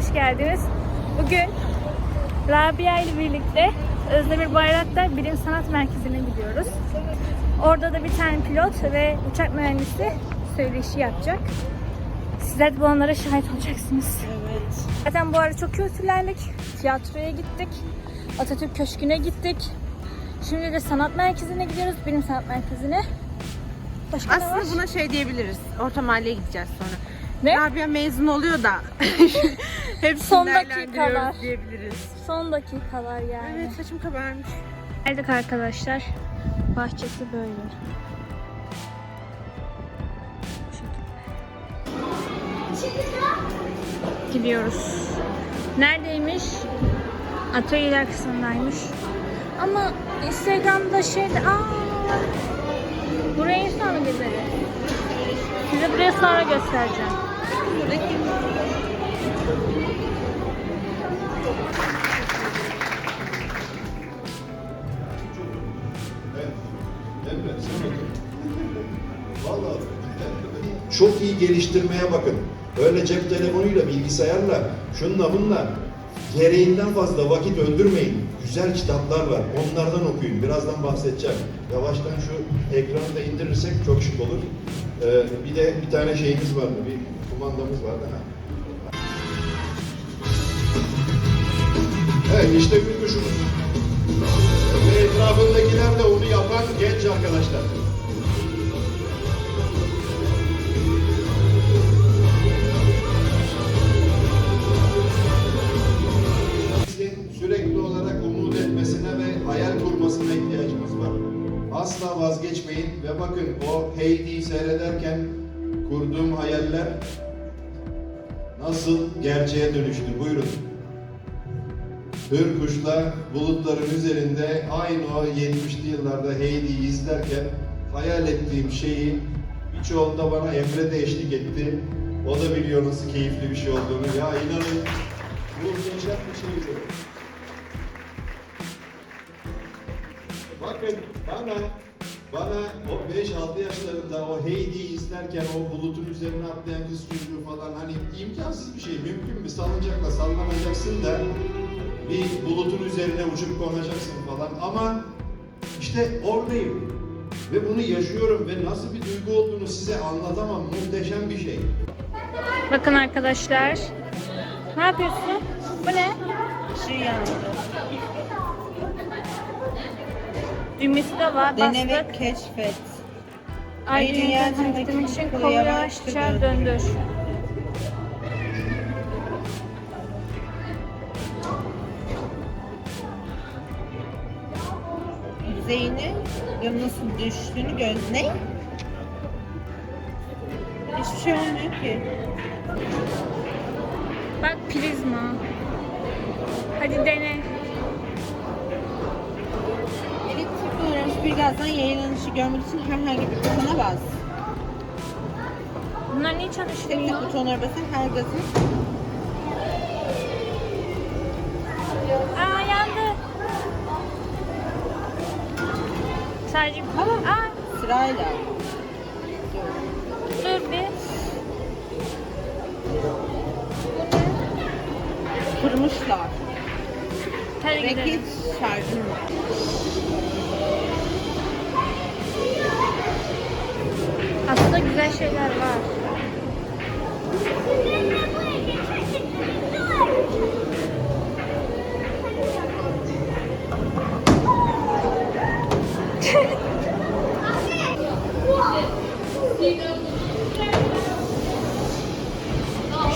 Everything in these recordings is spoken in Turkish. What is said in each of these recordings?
hoş geldiniz. Bugün Rabia ile birlikte Özdemir Bayraktar Bilim Sanat Merkezi'ne gidiyoruz. Orada da bir tane pilot ve uçak mühendisi söyleşi yapacak. Sizler de bu anlara şahit olacaksınız. Evet. Zaten bu arada çok kültürlendik. Tiyatroya gittik. Atatürk Köşkü'ne gittik. Şimdi de sanat merkezine gidiyoruz. Bilim Sanat Merkezi'ne. Başka ne var? Aslında buna şey diyebiliriz. Orta mahalleye gideceğiz sonra. Ne? Rabia mezun oluyor da. Hepsini Son dakikalar. diyebiliriz. Son dakikalar yani. Evet saçım kabarmış. Geldik arkadaşlar. Bahçesi böyle. Gidiyoruz. Neredeymiş? Atölyeler kısmındaymış. Ama Instagram'da şeyde aa burayı sonra gezeriz. Size burayı sonra göstereceğim. Buradaki Evet, sen otur. Vallahi çok iyi geliştirmeye bakın. Öyle cep telefonuyla, bilgisayarla, şunla bunla gereğinden fazla vakit öldürmeyin. Güzel kitaplar var. Onlardan okuyun. Birazdan bahsedeceğim. Yavaştan şu ekranı da indirirsek çok şık olur. Ee, bir de bir tane şeyimiz vardı. Bir kumandamız vardı. Ha. Evet işte kuşumuz. Ve etrafındakiler de onu yapan genç arkadaşlar. Sürekli olarak umut etmesine ve hayal kurmasına ihtiyacımız var. Asla vazgeçmeyin ve bakın o Heidi'yi seyrederken kurduğum hayaller nasıl gerçeğe dönüştü. Buyurun. Hür kuşlar bulutların üzerinde aynı o 70'li yıllarda Heidi'yi izlerken hayal ettiğim şeyi birçoğunda bana Emre de eşlik etti. O da biliyor nasıl keyifli bir şey olduğunu. Ya inanın muhteşem bir şeydi. Bakın bana bana o 5-6 yaşlarında o Heidi'yi izlerken o bulutun üzerine atlayan kız çocuğu falan hani imkansız bir şey. Mümkün mü? Salıncakla sallanacaksın da bir bulutun üzerine uçup konacaksın falan ama işte oradayım ve bunu yaşıyorum ve nasıl bir duygu olduğunu size anlatamam. Muhteşem bir şey. Bakın arkadaşlar. Ne yapıyorsun? Bu ne? şey yandı. Düğmesi de var. Dene ve Bastık. keşfet. Yöntem etmek için kolu yavaşça yavaşça döndür. Yüzeyini ya nasıl düştüğünü göz ne? Hiçbir şey olmuyor ki. Bak prizma. Hadi dene. Elektrik öğrenmiş bir gazdan yayılanışı görmek için herhangi bir butona bas. Bunlar niye Tek çalışmıyor? tek butonlara basın her gazın Aa yandı. Sadece Aa sırayla. dur bir. Kurmuşlar. Hadi Reket gidelim. şarjım var. Aslında güzel şeyler var.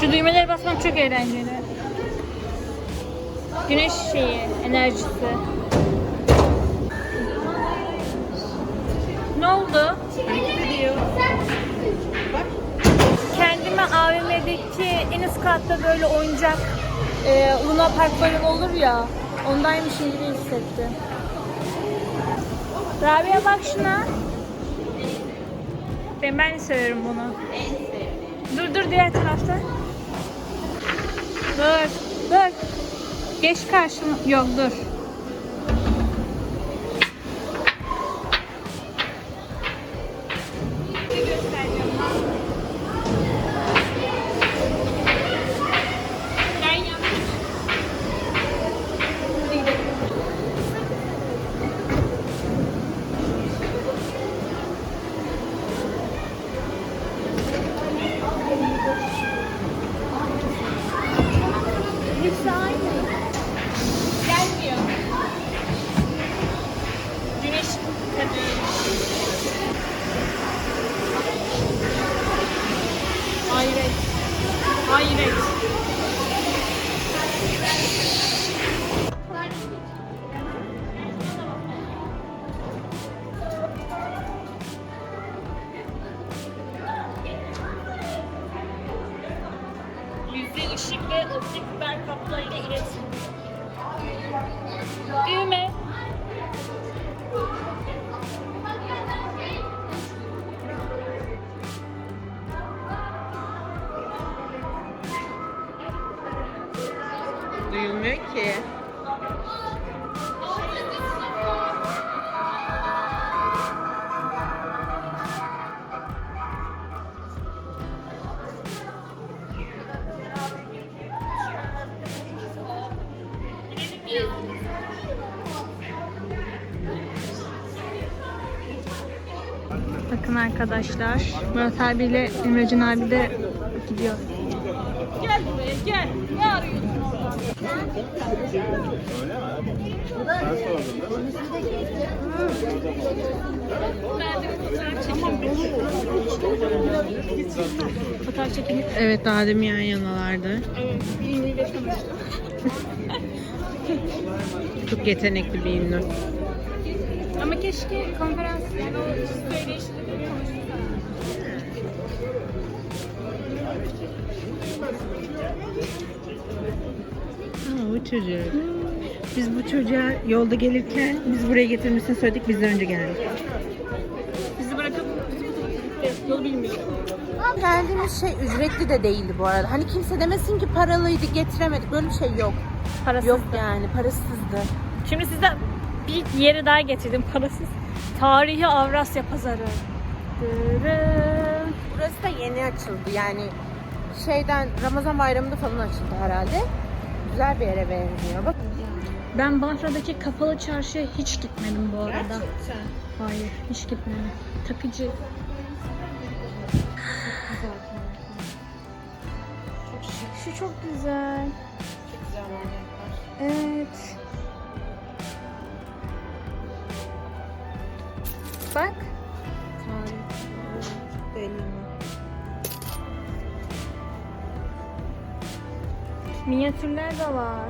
Şu düğmeleri basmak çok eğlenceli. Güneş şeyi, enerjisi. Ne oldu? Kendime AVM'deki en üst katta böyle oyuncak e, Luna Park böyle olur ya ondaymışım gibi hissettim. Rabia bak şuna. Ben, ben severim bunu. Dur dur diğer tarafta. Dur dur. Geç karşıma. Yok dur. Bakın arkadaşlar. Murat abiyle Emrecan abi de gidiyor. Gel buraya gel. Ne arıyorsun orada? Ben de fotoğraf çekeyim. Fotoğraf çekeyim. Evet daha demin yan yanalardı. Evet, birinci tanıştım. Çok yetenekli bir ünlü. Ama keşke konferans yani o bu çocuk. Biz bu çocuğa yolda gelirken biz buraya getirmesini söyledik bizden önce geldi. Bizi bırakıp. Yolu bilmiyor. Geldiğimiz şey ücretli de değildi bu arada. Hani kimse demesin ki paralıydı getiremedik. Böyle bir şey yok. Parasız. Yok yani parasızdı. Şimdi size bir yere daha getirdim parasız. Tarihi Avrasya Pazarı. Burası da yeni açıldı yani şeyden Ramazan bayramında falan açıldı herhalde. Güzel bir yere benziyor. Bak. Ben Bafra'daki kapalı çarşıya hiç gitmedim bu arada. Gerçekten. Hayır, hiç gitmedim. Takıcı. Şu çok güzel. Çok güzel. Evet. Mi? Minyatürler de var.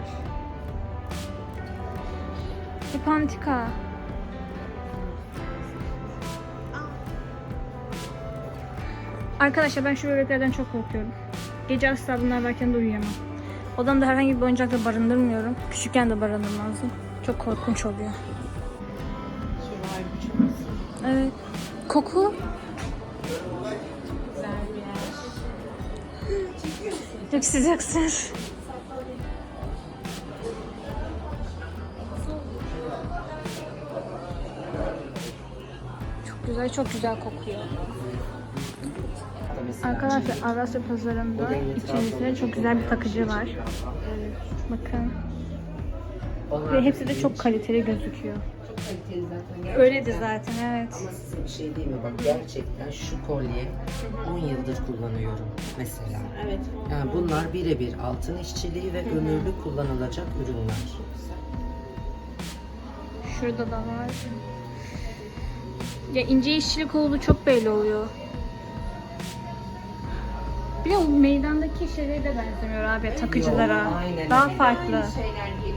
Bu pantika. Arkadaşlar ben şu bebeklerden çok korkuyorum. Gece asla bunlar varken de uyuyamam. Odamda herhangi bir oyuncakla barındırmıyorum. Küçükken de barındırmazdım. Çok korkunç oluyor. Koku. Çok sıcaksınız. Çok güzel, çok güzel kokuyor. Arkadaşlar Avrasya Pazarı'nda içerisinde çok güzel bir takıcı var. Bakın. Ve hepsi de çok kaliteli gözüküyor. Çok kaliteli zaten. Öyledir zaten evet. Ama size bir şey diyeyim mi? Bak gerçekten şu kolye 10 yıldır kullanıyorum mesela. Evet. Yani bunlar birebir altın işçiliği ve ömürlük kullanılacak ürünler. Şurada da var. Ya ince işçilik olduğu çok belli oluyor. Bir de o meydandaki şeylere de benzemiyor abi takıcılara. Aynen Daha öyle. farklı. şeyler değil.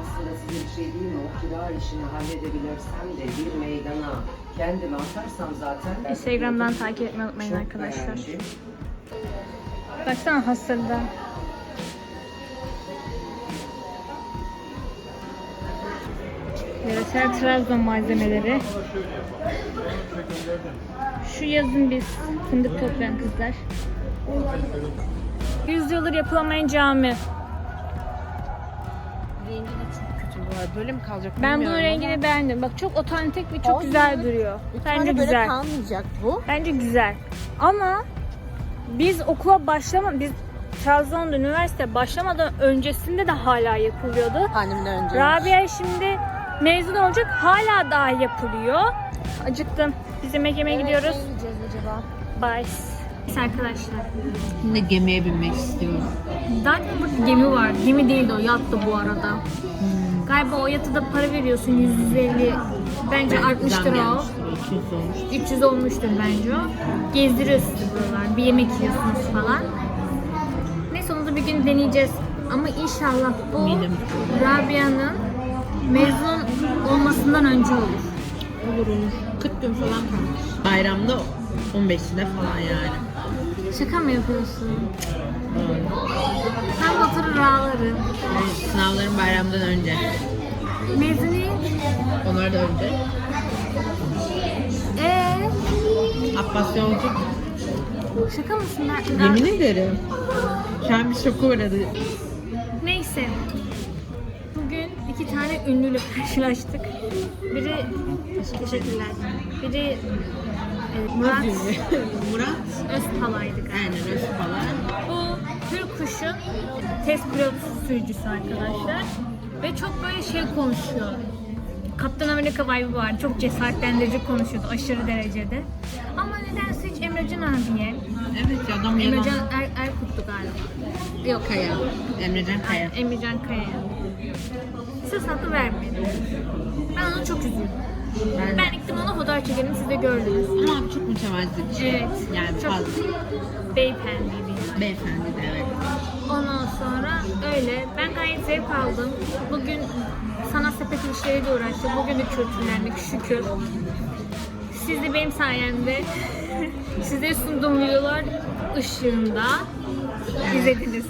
Aslında size bir şey diyeyim mi? O kira işini halledebilirsem de bir meydana kendimi atarsam zaten... Instagram'dan takip etmeyi unutmayın arkadaşlar. beğendim. Baksana hasırda. Yöresel Trabzon malzemeleri. Şu yazın biz fındık toplayan kızlar. Yüzyıldır yapılamayan cami. Rengi de çok kötü bu arada. Böyle mi kalacak Ben bunun bilmiyorum rengini ama beğendim. Bak çok otantik ve çok Hayır. güzel duruyor. bir Bence böyle güzel. kalmayacak bu. Bence güzel. Ama biz okula başlama biz Trabzon'da üniversite başlamadan öncesinde de hala yapılıyordu. Annemden önce. Rabia şimdi mezun olacak hala daha yapılıyor. Acıktım. Biz yemek yemeye gidiyoruz. Ne yiyeceğiz acaba? Bye. Biz arkadaşlar. Şimdi gemiye binmek istiyorum. Zaten burada gemi var. Gemi değildi o yattı bu arada. Galiba o yatıda para veriyorsun 150. Bence artmıştır o. 200 olmuş. 300 olmuştur bence o. Gezdiriyor sizi buralar. Bir yemek yiyorsunuz falan. Neyse onu da bir gün deneyeceğiz. Ama inşallah bu. Rabia'nın mezun olmasından önce olur. Olur olur. 40 gün falan kalmış. Bayramda 15'inde falan yani. Şaka mı yapıyorsun? Harry Potter'ın rağları. Evet, sınavların bayramdan önce. Mezuniyet. Onlar da önce. Eee? Abbas Yolcu. Şaka mısın? Ben, Yemin ederim. Şu an bir şoka uğradı. Neyse. Bugün iki tane ünlüyle karşılaştık. Biri teşekkürler. Biri Murat Murat. Özpalay'dı galiba. Aynen Özü falan. Bu Türk kuşu test pilot sürücüsü arkadaşlar. Ve çok böyle şey konuşuyor. Kaptan Amerika vibe'ı var. Çok cesaretlendirici konuşuyordu aşırı derecede. Ama nedense hiç Emrecan abiye, Evet ya adam yalan. Emrecan er, Erkut'tu galiba. Yok Kaya. Emrecan Kaya. Emrecan Kaya'ya. Söz hakkı vermedi. Ben ona çok üzüldüm. Ben, Ben gittim ona fotoğraf çekelim siz de gördünüz. Ama çok mütevazı şey. Evet. Yani çok fazla. beyefendiydi yani. Beyefendi de evet. Ondan sonra öyle. Ben gayet zevk aldım. Bugün sanat sepeti işleriyle uğraştık. Bugün de kültürlendik şükür. Siz de benim sayemde size sunduğum videolar ışığında izlediniz.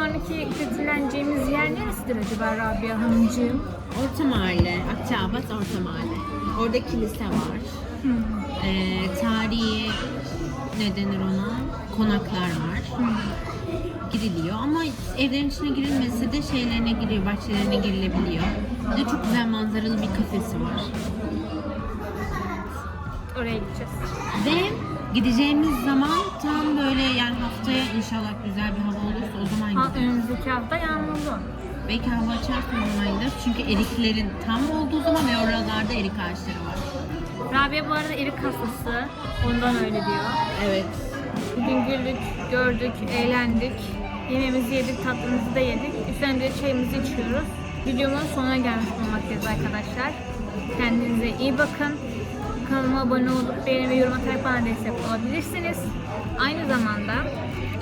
Sonraki kültürleneceğimiz yer neresidir acaba Rabia Hanımcığım? Orta Mahalle, Akçaabat Orta Mahalle. Orada kilise var. Ee, tarihi ne denir ona? Konaklar var. Giriliyor ama evlerin içine girilmese de şeylerine giriyor, bahçelerine girilebiliyor. Bir de çok güzel manzaralı bir kafesi var. Oraya gideceğiz. Ve gideceğimiz zaman tam böyle yani haftaya inşallah güzel bir hava olursa o zaman Ha, gideriz. önümüzdeki hafta yağmurlu. Belki hava açarsa o zaman gideriz. Çünkü eriklerin tam olduğu zaman ve oralarda erik ağaçları var. Rabia bu arada erik hastası. Ondan öyle diyor. Evet. Bugün güldük, gördük, eğlendik. Yemeğimizi yedik, tatlımızı da yedik. Üstüne bir de çayımızı içiyoruz. Videomun sonuna gelmiş bulunmaktayız arkadaşlar. Kendinize iyi bakın. Kanalıma abone olup beğeni ve yorum atarak bana destek olabilirsiniz. Aynı zamanda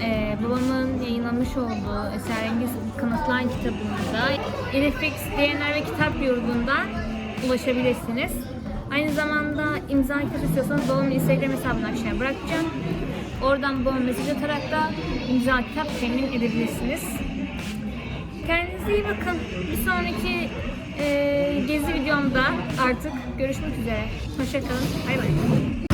e, babamın yayınlamış olduğu Eserengiz Kanıtlar kitabımıza Elifix DNR ve kitap yurdundan ulaşabilirsiniz. Aynı zamanda imza kitap istiyorsanız babamın Instagram hesabını aşağıya bırakacağım. Oradan babama mesaj atarak da imza kitap temin edebilirsiniz. Kendinize iyi bakın. Bir sonraki e, gezi videomda artık görüşmek üzere. Hoşçakalın. Bay bay.